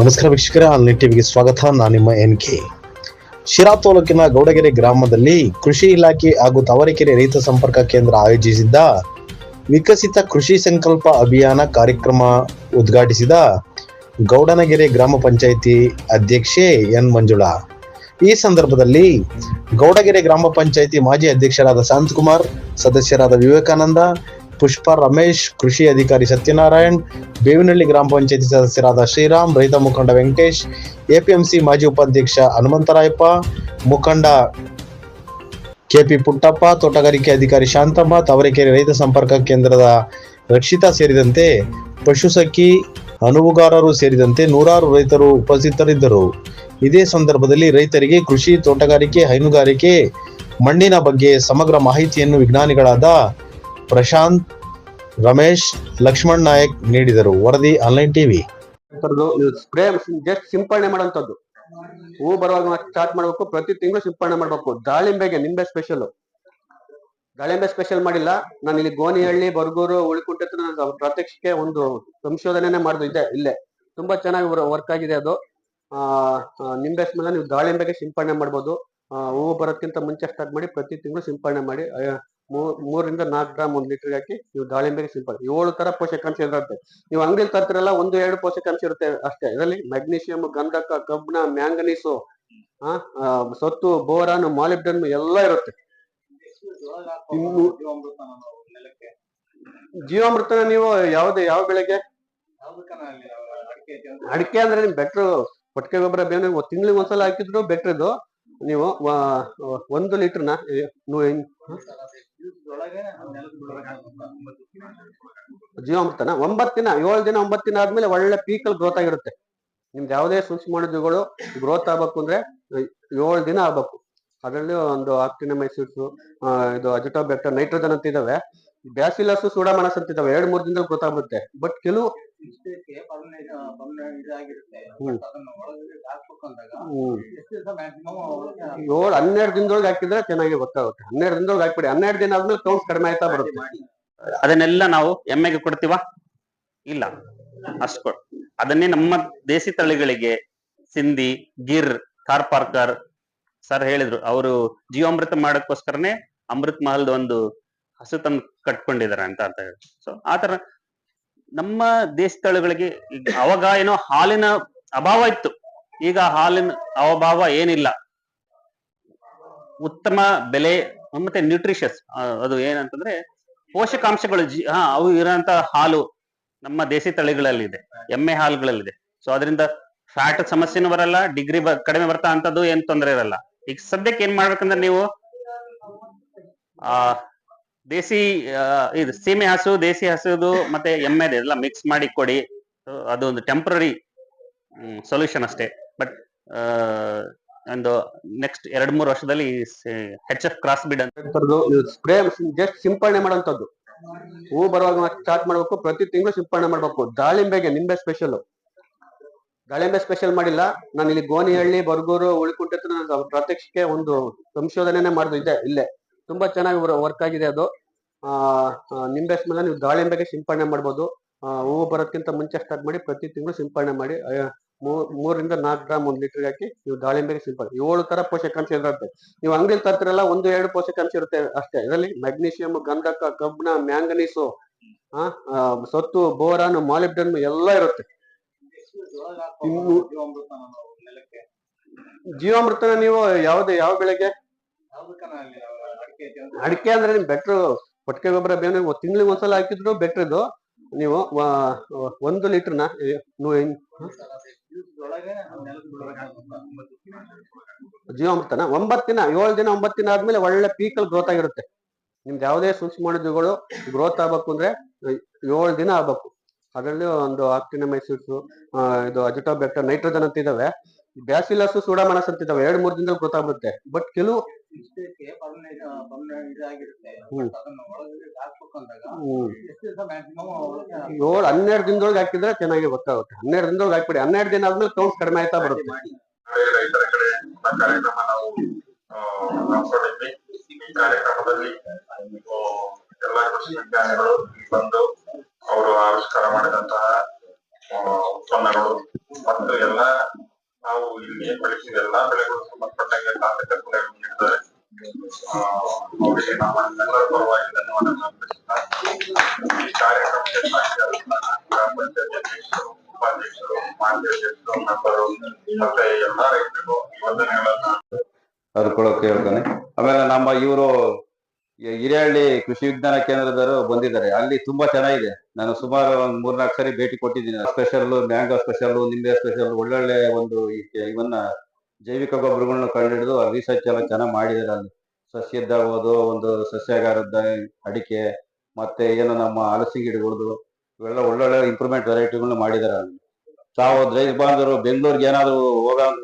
ನಮಸ್ಕಾರ ವೀಕ್ಷಕರ, ಆನ್ಲೈನ್ ಟಿವಿಗೆ ಸ್ವಾಗತ. ನಾನು ನಿಮ್ಮ ಎನ್ ಕೆ. ಶಿರಾ ತಾಲೂಕಿನ ಗೌಡಗೆರೆ ಗ್ರಾಮದಲ್ಲಿ ಕೃಷಿ ಇಲಾಖೆ ಹಾಗೂ ತಾವರೆಕೆರೆ ರೈತ ಸಂಪರ್ಕ ಕೇಂದ್ರ ಆಯೋಜಿಸಿದ್ದ ವಿಕಸಿತ ಕೃಷಿ ಸಂಕಲ್ಪ ಅಭಿಯಾನ ಕಾರ್ಯಕ್ರಮ ಉದ್ಘಾಟಿಸಿದ ಗೌಡನಗೆರೆ ಗ್ರಾಮ ಪಂಚಾಯಿತಿ ಅಧ್ಯಕ್ಷೆ ಎನ್ ಮಂಜುಳಾ. ಈ ಸಂದರ್ಭದಲ್ಲಿ ಗೌಡಗೆರೆ ಗ್ರಾಮ ಪಂಚಾಯಿತಿ ಮಾಜಿ ಅಧ್ಯಕ್ಷರಾದ ಶಾಂತಕುಮಾರ್, ಸದಸ್ಯರಾದ ವಿವೇಕಾನಂದ ಪುಷ್ಪ ರಮೇಶ್, ಕೃಷಿ ಅಧಿಕಾರಿ ಸತ್ಯನಾರಾಯಣ್, ಬೇವಿನಹಳ್ಳಿ ಗ್ರಾಮ ಪಂಚಾಯತಿ ಸದಸ್ಯರಾದ ಶ್ರೀರಾಮ್, ರೈತ ಮುಖಂಡ ವೆಂಕಟೇಶ್, ಎಪಿಎಂಸಿ ಮಾಜಿ ಉಪಾಧ್ಯಕ್ಷ ಹನುಮಂತರಾಯಪ್ಪ, ಮುಖಂಡ ಕೆಪಿ ಪುಟ್ಟಪ್ಪ, ತೋಟಗಾರಿಕೆ ಅಧಿಕಾರಿ ಶಾಂತಮ್ಮ, ತಾವರೆಕೆರೆ ರೈತ ಸಂಪರ್ಕ ಕೇಂದ್ರದ ರಕ್ಷಿತಾ ಸೇರಿದಂತೆ ಪಶುಸಖಿ ಅನುವುಗಾರರು ಸೇರಿದಂತೆ ನೂರಾರು ರೈತರು ಉಪಸ್ಥಿತರಿದ್ದರು. ಇದೇ ಸಂದರ್ಭದಲ್ಲಿ ರೈತರಿಗೆ ಕೃಷಿ, ತೋಟಗಾರಿಕೆ, ಹೈನುಗಾರಿಕೆ, ಮಣ್ಣಿನ ಬಗ್ಗೆ ಸಮಗ್ರ ಮಾಹಿತಿಯನ್ನು ವಿಜ್ಞಾನಿಗಳಾದ ಪ್ರಶಾಂತ್, ರಮೇಶ್, ಲಕ್ಷ್ಮಣ್ ನಾಯಕ್ ನೀಡಿದರು. ವರದಿ ಆನ್ಲೈನ್ ಟಿವಿ. ಸ್ಪ್ರೇ ಜಸ್ಟ್ ಸಿಂಪರಣೆ ಮಾಡುವಂತದ್ದು ಹೂ ಬರುವಾಗ ಸ್ಟಾರ್ಟ್ ಮಾಡಬೇಕು, ಪ್ರತಿ ತಿಂಗಳು ಸಿಂಪರಣೆ ಮಾಡಬೇಕು. ದಾಳಿಂಬೆಗೆ ನಿಂಬೆ ಸ್ಪೆಷಲ್ ದಾಳಿಂಬೆ ಸ್ಪೆಷಲ್ ಮಾಡಿಲ್ಲ. ನಾನು ಇಲ್ಲಿ ಗೋನಿಹಳ್ಳಿ ಬರ್ಗೂರು, ಉಳಿಕುಂಟೆ ಪ್ರತ್ಯಕ್ಷಕ್ಕೆ ಪ್ರಾತ್ಯಕ್ಷಿಕೆ ಒಂದು ಸಂಶೋಧನೆ ಮಾಡಿದ್ರು ಇದೆ ಇಲ್ಲೇ. ತುಂಬಾ ಚೆನ್ನಾಗಿ ವರ್ಕ್ ಆಗಿದೆ ಅದು. ಆ ನಿಂಬೆ ಸ್ಮೆಲ್ ನೀವು ದಾಳಿಂಬೆಗೆ ಸಿಂಪಡಣೆ ಮಾಡ್ಬೋದು. ಹೂವು ಬರೋದಕ್ಕಿಂತ ಮುಂಚೆ ಸ್ಟಾರ್ಟ್ ಮಾಡಿ ಪ್ರತಿ ತಿಂಗಳು ಸಿಂಪಡಣೆ ಮಾಡಿ. ಮೂರರಿಂದ ನಾಲ್ಕು ಗ್ರಾಮ್ ಒಂದ್ ಲೀಟರ್ ಹಾಕಿ ನೀವು ದಾಳಿಂಬೆಗೆ ಸಿಂಪಲ್ ಏಳು ತರ ಪೋಷಕಾಂಶ ಇರುತ್ತೆ ನೀವು ಅಂಗಡಿಯಲ್ಲಿ ತರ್ತಿರಲ್ಲ, ಒಂದು, ಎರಡು ಪೋಷಕಾಂಶ ಇರುತ್ತೆ ಅಷ್ಟೇ. ಇದರಲ್ಲಿ ಮೆಗ್ನೀಷಿಯಂ ಗಂಧಕ ಕಬ್ಬಿಣ ಮ್ಯಾಂಗನೀಸು, ಆ ಸತ್ತು, ಬೋರಾನ್, ಮಾಲಿಬ್ಡನ್ ಎಲ್ಲ ಇರುತ್ತೆ. ಜೀವಾಮೃತ ಜೀವಾಮೃತನ ನೀವು ಯಾವ್ದು, ಯಾವ ಬೆಳೆಗೆ? ಅಡಿಕೆ ಅಂದ್ರೆ ನಿಮ್ ಬೆಟ್ರ್ ಕೊಟ್ಟಿಗೆ ಗೊಬ್ಬರ ಬೇನೆ ತಿಂಗಳಿಗೆ ಒಂದ್ಸಲ ಹಾಕಿದ್ರು ಬೆಟ್ರ್ ಇದು ನೀವು ಒಂದು ಲೀಟರ್ನ ಜೀವಾಮೃತನ ಒಂಬತ್ತು ದಿನ ಏಳು ದಿನ, ಒಂಬತ್ತು ದಿನ ಆದ್ಮೇಲೆ ಒಳ್ಳೆ ಪೀಕಲ್ ಗ್ರೋತ್ ಆಗಿರುತ್ತೆ. ನಿಮ್ದು ಯಾವುದೇ ಸೂಕ್ಷ್ಮಾಣುಜೀವಿಗಳು ಗ್ರೋತ್ ಆಗ್ಬೇಕು ಅಂದ್ರೆ ಏಳು ದಿನ ಆಗ್ಬೇಕು. ಅದರಲ್ಲಿ ಒಂದು ಆಕ್ಟಿನಮೈಸಿಸ್ ಇದು ಅಜಿಟೋಬ್ಯಾಕ್ಟರ್, ನೈಟ್ರೋಜನ್ ಅಂತ ಇದಾವೆ ಬ್ಯಾಸಿಲಸ್ ಸೂಡಾಮನಸ್ ಅಂತ ಇದಾವೆ ಎರಡ್ ಮೂರ್ ದಿನದಲ್ಲಿ ಗೊತ್ತಾಗುತ್ತೆ ಬಟ್ ಕೆಲವು ಏಳು ಹನ್ನೆರಡು ದಿನದೊಳಗೆ ಹಾಕಿದ್ರೆ ಚೆನ್ನಾಗಿ ಗೊತ್ತಾಗುತ್ತೆ. ಹನ್ನೆರಡು ದಿನದೊಳಗೆ ಹಾಕ್ಬಿಡಿ. ಹನ್ನೆರಡು ದಿನ ಆದ್ಮೇಲೆ ಕೌಂಟ್ ಕಡಿಮೆ ಆಯ್ತಾ ಬರುತ್ತೆ. ಅದನ್ನೆಲ್ಲ ನಾವು ಎಮ್ಮೆಗೆ ಕೊಡ್ತೀವ? ಇಲ್ಲ. ಅಷ್ಟು ಕೊಡ್ ಅದನ್ನೇ ನಮ್ಮ ದೇಸಿ ತಳಿಗಳಿಗೆ ಸಿಂಧಿ ಗಿರ್ ಕಾರ್ಪಾರ್ಕರ್ ಸರ್ ಹೇಳಿದ್ರು. ಅವರು ಜೀವಾಮೃತ ಮಾಡಕ್ಕೋಸ್ಕರನೇ ಅಮೃತ್ ಮಹಲ್ದ ಒಂದು ಹಸು ತಂದು ಕಟ್ಕೊಂಡಿದ್ದಾರೆ ಅಂತ ಅಂತ ಹೇಳಿ ಸೊ ಆತರ ನಮ್ಮ ದೇಶ ಅವಾಗ ಏನೋ ಹಾಲಿನ ಅಭಾವ ಇತ್ತು. ಈಗ ಹಾಲಿನ ಅಭಾವ ಏನಿಲ್ಲ. ಉತ್ತಮ ಬೆಲೆ ಮತ್ತೆ ನ್ಯೂಟ್ರಿಷಸ್ ಅದು ಏನಂತಂದ್ರೆ ಪೋಷಕಾಂಶಗಳು ಜಿ, ಹಾ, ಅವು ಇರೋಂತ ಹಾಲು ನಮ್ಮ ದೇಸಿ ತಳಿಗಳಲ್ಲಿದೆ, ಎಮ್ಮೆ ಹಾಲುಗಳಲ್ಲಿದೆ. ಸೊ ಅದರಿಂದ ಫ್ಯಾಟ್ ಸಮಸ್ಯೆನೂ ಬರಲ್ಲ ಡಿಗ್ರಿ ಕಡಿಮೆ ಬರ್ತಾ ಅಂತದ್ದು ಏನ್ ತೊಂದರೆ ಇರಲ್ಲ. ಈಗ ಸದ್ಯಕ್ಕೆ ಏನ್ ಮಾಡ್ಬೇಕಂದ್ರೆ ನೀವು, ಆ ದೇಸಿ ಇದು ಸೀಮೆ ಹಸು, ದೇಸಿ ಹಸುದು ಮತ್ತೆ ಎಮ್ಮೆದು ಎಲ್ಲ ಮಿಕ್ಸ್ ಮಾಡಿ ಕೊಡಿ. ಅದು ಒಂದು ಟೆಂಪ್ರರಿ ಸೊಲ್ಯೂಷನ್ ಅಷ್ಟೇ. ಬಟ್ ಒಂದು ನೆಕ್ಸ್ಟ್ ಎರಡ್ ಮೂರು ವರ್ಷದಲ್ಲಿ ಹೆಚ್ ಎಫ್ ಕ್ರಾಸ್ ಬಿಡ್ ಅಂತ. ಸ್ಪ್ರೇ ಜಸ್ಟ್ ಸಿಂಪಡಣೆ ಮಾಡುವಂತದ್ದು ಹೂ ಬರುವಾಗ ಸ್ಟಾರ್ಟ್ ಮಾಡ್ಬೇಕು, ಪ್ರತಿ ತಿಂಗಳು ಸಿಂಪಡಣೆ ಮಾಡ್ಬೇಕು. ದಾಳಿಂಬೆಗೆ ನಿಂಬೆ ಸ್ಪೆಷಲ್ ದಾಳಿಂಬೆ ಸ್ಪೆಷಲ್ ಮಾಡಿಲ್ಲ. ನಾನು ಇಲ್ಲಿ ಗೋನಿಹಳ್ಳಿ ಬರ್ಗೂರು, ಉಳಿಕುಂಟೆ ನಾನು ಪ್ರಾತ್ಯಕ್ಷಿಕೆ ಒಂದು ಸಂಶೋಧನೆನೆ ಮಾಡಿದ್ದು ಇದೆ ಇಲ್ಲೇ. ತುಂಬಾ ಚೆನ್ನಾಗಿ ವರ್ಕ್ ಆಗಿದೆ ಅದು. ನಿಂಬೆ ಸ್ಮೆಲ್ ನೀವು ದಾಳಿಂಬೆಗೆ ಸಿಂಪಡಣೆ ಮಾಡ್ಬೋದು. ಹೂವು ಬರೋದಕ್ಕಿಂತ ಮುಂಚೆ ಸ್ಟಾರ್ಟ್ ಮಾಡಿ ಪ್ರತಿ ತಿಂಗಳು ಸಿಂಪಡಣೆ ಮಾಡಿ ಮೂರರಿಂದ ನಾಲ್ಕು ಗ್ರಾಮ್ ಒಂದು ಲೀಟರ್ ಹಾಕಿ ನೀವು ದಾಳಿಂಬೆಗೆ ಸಿಂಪಡಣೆ ಏಳು ತರ ಪೋಷಕಾಂಶ ಇರುತ್ತೆ. ನೀವು ಅಂಗಡಿಯಲ್ಲಿ ತರ್ತಿರಲ್ಲ ಒಂದು ಎರಡು ಪೋಷಕಾಂಶ ಇರುತ್ತೆ ಅಷ್ಟೇ. ಇದರಲ್ಲಿ ಮೆಗ್ನೀಷಿಯಂ ಗಂಧಕ ಕಬ್ಬಿಣ ಮ್ಯಾಂಗನೀಸು ಆ ಸತ್ತು ಬೋರಾನ್ ಮಾಲಿಬ್ಡನ್ ಎಲ್ಲ ಇರುತ್ತೆ. ಜೀವಾಮೃತನ ನೀವು ಯಾವ್ದು ಯಾವ ಬೆಳೆಗೆ? ಅಡಿಕೆ ಅಂದ್ರೆ ನಿಮ್ ಬೆಟ್ರು ಕೊಟ್ಟಿಗೆ ಗೊಬ್ಬರ ಬೇನೆ ತಿಂಗಳಿಗೆ ಒಂದ್ಸಲ ಹಾಕಿದ್ರು ಬೆಟ್ರ್ ಇದು ನೀವು ಒಂದು ಲೀಟರ್ನ ಜೀವಾಮೃತನ? ಒಂಬತ್ತು ದಿನ, ಏಳು ದಿನ, ಒಂಬತ್ತು ದಿನ ಆದ್ಮೇಲೆ ಒಳ್ಳೆ ಪೀಕಲ್ ಗ್ರೋತ್ ಆಗಿರುತ್ತೆ. ನಿಮ್ದು ಯಾವುದೇ ಸೂಕ್ಷ್ಮಾಣುಜೀವಿಗಳು ಗ್ರೋತ್ ಆಗ್ಬೇಕು ಅಂದ್ರೆ ಏಳು ದಿನ ಆಗ್ಬೇಕು. ಅದರಲ್ಲಿ ಒಂದು ಆಕ್ಟಿನಮೈಸಿಡ್ಸ್ ಇದು ಅಜಿಟೋಬ್ಯಾಕ್ಟರ್, ನೈಟ್ರೋಜನ್ ಅಂತ ಇದಾವೆ ಬ್ಯಾಸಿಲಸ್ ಸೂಡಾಮನಸ್ ಇದಾವೆ ಎರಡ್ ಮೂರ್ ದಿನದಲ್ಲಿ ಗೊತ್ತಾಗುತ್ತೆ ಬಟ್ ಕೆಲವು ಹ್ಮ್. ಮ್ಯಾಕ್ಸಿಮಮ್ ಏಳು ಹನ್ನೆರಡು ದಿನದೊಳಗೆ ಹಾಕಿದ್ರೆ ಚೆನ್ನಾಗಿ ಗೊತ್ತಾಗುತ್ತೆ. ಹನ್ನೆರಡು ದಿನದೊಳಗೆ ಹಾಕ್ಬಿಡಿ. ಹನ್ನೆರಡು ದಿನ ಆದ್ಮೇಲೆ ಕೌಂಟ್ ಕಡಿಮೆ ಆಯ್ತಾ ಬರುತ್ತೆ. ರೈತರ ಕಡೆ ಕಾರ್ಯಕ್ರಮ ನಾವು ಆ, ಹಮ್ಮಿಕೊಂಡಿದ್ವಿ ಈ ಕಾರ್ಯಕ್ರಮದಲ್ಲಿ ಎಲ್ಲ ಕೃಷಿ ವಿಜ್ಞಾನಿಗಳು ಬಂದು ಅವರು ಆವಿಷ್ಕಾರ ಮಾಡಿದಂತಹ ಉತ್ಪನ್ನಗಳು ಮತ್ತು ಎಲ್ಲ ನಾವು ಇಲ್ಲಿ ಬೆಳೆಸಿದ ಎಲ್ಲಾ ಬೆಳೆಗಳು ಅವರಿಗೆ ನಮ್ಮ ಹೇಳ್ತಾನೆ. ಆಮೇಲೆ ನಮ್ಮ ಇವರು ಹಿರಿಯಳ್ಳಿ ಕೃಷಿ ವಿಜ್ಞಾನ ಕೇಂದ್ರದವರು ಬಂದಿದ್ದಾರೆ. ಅಲ್ಲಿ ತುಂಬಾ ಚೆನ್ನಾಗಿದೆ. ನಾನು ಸುಮಾರು ಒಂದ್ ಮೂರ್ನಾಲ್ಕು ಸರಿ ಭೇಟಿ ಕೊಟ್ಟಿದ್ದೀನಿ. ಸ್ಪೆಷಲ್ ಮ್ಯಾಂಗೋ ಸ್ಪೆಷಲ್ ನಿಂಬೆ ಸ್ಪೆಷಲ್ ಒಳ್ಳೊಳ್ಳೆ ಒಂದು ಇವನ್ನ ಜೈವಿಕ ಗೊಬ್ಬರಗಳನ್ನ ಕಂಡುಹಿಡಿದು ರಿಸರ್ಚ್ ಎಲ್ಲ ಚೆನ್ನಾಗಿ ಮಾಡಿದ್ದಾರೆ ಅಲ್ಲಿ. ಸಸ್ಯದ್ದಾಗೋದು ಒಂದು ಸಸ್ಯಾಗಾರದ ಅಡಿಕೆ, ಮತ್ತೆ ಏನು ನಮ್ಮ ಹಲಸಿ ಗಿಡಗಳದು, ಇವೆಲ್ಲ ಒಳ್ಳೊಳ್ಳೆ ಇಂಪ್ರೂವ್ಮೆಂಟ್ ವೆರೈಟಿಗಳನ್ನ ಮಾಡಿದ್ದಾರೆ ತಾವು ರೈತ ಬಾಂಧವರು ಬೆಂಗಳೂರಿಗೆ ಏನಾದ್ರು ಹೋಗ